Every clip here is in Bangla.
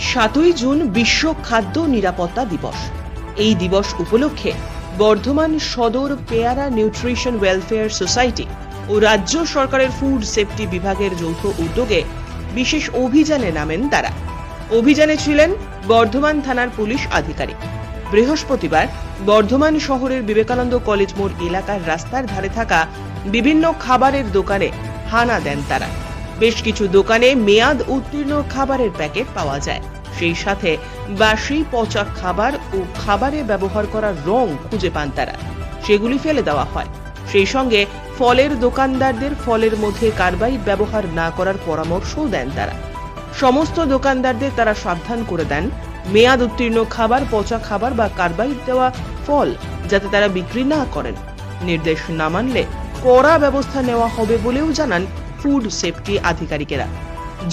সাতই জুন বিশ্ব খাদ্য নিরাপত্তা দিবস। এই দিবস উপলক্ষে বর্ধমান সদর পেয়ারা নিউট্রিশন ওয়েলফেয়ার সোসাইটি ও রাজ্য সরকারের ফুড সেফটি বিভাগের যৌথ উদ্যোগে বিশেষ অভিযানে নামেন তারা। অভিযানে ছিলেন বর্ধমান থানার পুলিশ আধিকারিক। বৃহস্পতিবার বর্ধমান শহরের বিবেকানন্দ কলেজ মোড় এলাকার রাস্তার ধারে থাকা বিভিন্ন খাবারের দোকানে হানা দেন তারা। বেশ কিছু দোকানে মেয়াদ উত্তীর্ণ খাবারের প্যাকেট পাওয়া যায়। সেই সাথে বাসি, পচা খাবার ও খাবারে ব্যবহার করা রং খুঁজে পান তারা। সেগুলি ফেলে দেওয়া হয়। সেই সঙ্গে ফলের দোকানদারদের ফলের মধ্যে কার্বাইড ব্যবহার না করার পরামর্শও দেন তারা। সমস্ত দোকানদারদের তারা সাবধান করে দেন। মেয়াদ উত্তীর্ণ খাবার, পচা খাবার বা কার্বাইড দেওয়া ফল যাতে তারা বিক্রি না করেন। নির্দেশ না মানলে কড়া ব্যবস্থা নেওয়া হবে বলেও জানান ফুড সেফটি আধিকারিকেরা।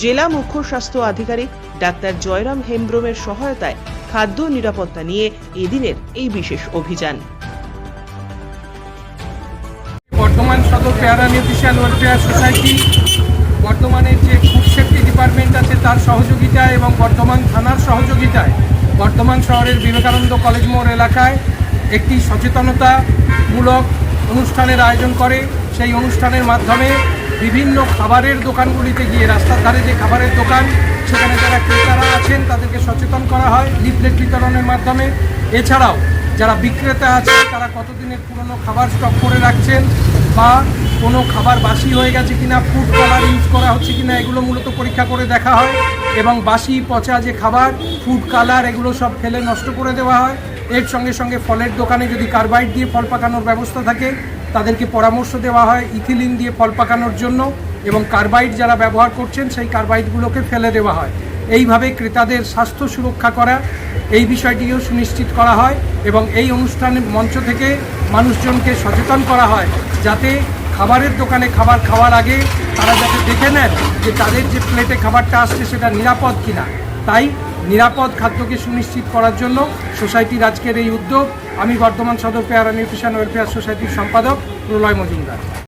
জেলা মুখ্য স্বাস্থ্য আধিকারিক ডাক্তার জয়রাম হেমব্রমের সহায়তায় খাদ্য নিরাপত্তা নিয়ে এদিনের এই বিশেষ অভিযান। বর্তমান সদর পেয়ারা নিউট্রিশন ওয়েলফেয়ার সোসাইটি বর্তমানের যে ফুড সেফটি ডিপার্টমেন্ট আছে তার সহযোগিতায় এবং বর্ধমান থানার সহযোগিতায় বর্ধমান শহরের বিবেকানন্দ কলেজ মোড় এলাকায় একটি সচেতনতামূলক অনুষ্ঠানের আয়োজন করে। সেই অনুষ্ঠানের মাধ্যমে বিভিন্ন খাবারের দোকানগুলিতে গিয়ে রাস্তার ধারে যে খাবারের দোকান, সেখানে যারা ক্রেতারা আছেন, তাদেরকে সচেতন করা হয় লিফলেট বিতরণের মাধ্যমে। এছাড়াও যারা বিক্রেতা আছেন তারা কতদিনের পুরনো খাবার স্টক করে রাখছেন বা কোনো খাবার বাসি হয়ে গেছে কিনা ফুড কালার ইউজ করা হচ্ছে কিনা, এগুলো মূলত পরীক্ষা করে দেখা হয়। এবং বাসি পচা যে খাবার ফুড কালার এগুলো সব ফেলে নষ্ট করে দেওয়া হয়। এর সঙ্গে সঙ্গে ফলের দোকানে যদি কার্বাইড দিয়ে ফল পাকানোর ব্যবস্থা থাকে তাদেরকে পরামর্শ দেওয়া হয় ইথিলিন দিয়ে ফল পাকানোর জন্য এবং কার্বাইড যারা ব্যবহার করছেন, সেই কার্বাইডগুলোকে ফেলে দেওয়া হয়। এইভাবে ক্রেতাদের স্বাস্থ্য সুরক্ষা করা এই বিষয়টিও সুনিশ্চিত করা হয় এবং এই অনুষ্ঠানের মঞ্চ থেকে মানুষজনকে সচেতন করা হয় যাতে খাবারের দোকানে খাবার খাওয়ার আগে তারা যাতে দেখে নেন যে তাদের যে প্লেটে খাবারটা আসছে সেটা নিরাপদ কিনা। তাই নিরাপদ খাদ্যকে সুনিশ্চিত করার জন্য সোসাইটির আজকের এই উদ্যোগ। আমি বর্ধমান সদর পেয়ারা নিউট্রিশন ওয়েলফেয়ার সোসাইটির সম্পাদক প্রলয় মজুমদার।